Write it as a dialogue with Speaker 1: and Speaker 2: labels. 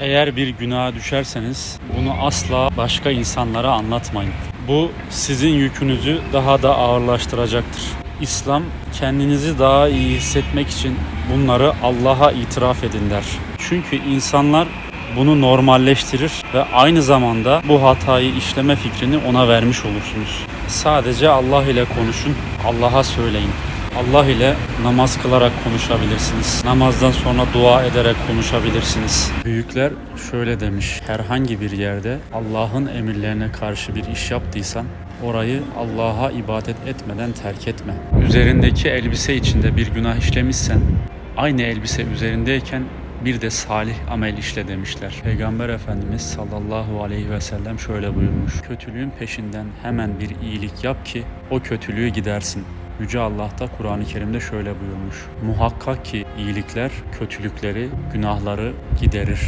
Speaker 1: Eğer bir günaha düşerseniz bunu asla başka insanlara anlatmayın. Bu sizin yükünüzü daha da ağırlaştıracaktır. İslam kendinizi daha iyi hissetmek için bunları Allah'a itiraf edin der. Çünkü insanlar bunu normalleştirir ve aynı zamanda bu hatayı işleme fikrini ona vermiş olursunuz. Sadece Allah ile konuşun, Allah'a söyleyin. Allah ile namaz kılarak konuşabilirsiniz. Namazdan sonra dua ederek konuşabilirsiniz. Büyükler şöyle demiş. Herhangi bir yerde Allah'ın emirlerine karşı bir iş yaptıysan orayı Allah'a ibadet etmeden terk etme. Üzerindeki elbise içinde bir günah işlemişsen aynı elbise üzerindeyken bir de salih amel işle demişler. Peygamber Efendimiz sallallahu aleyhi ve sellem şöyle buyurmuş. Kötülüğün peşinden hemen bir iyilik yap ki o kötülüğü gidersin. Yüce Allah da Kur'an-ı Kerim'de şöyle buyurmuş. Muhakkak ki iyilikler kötülükleri, günahları giderir.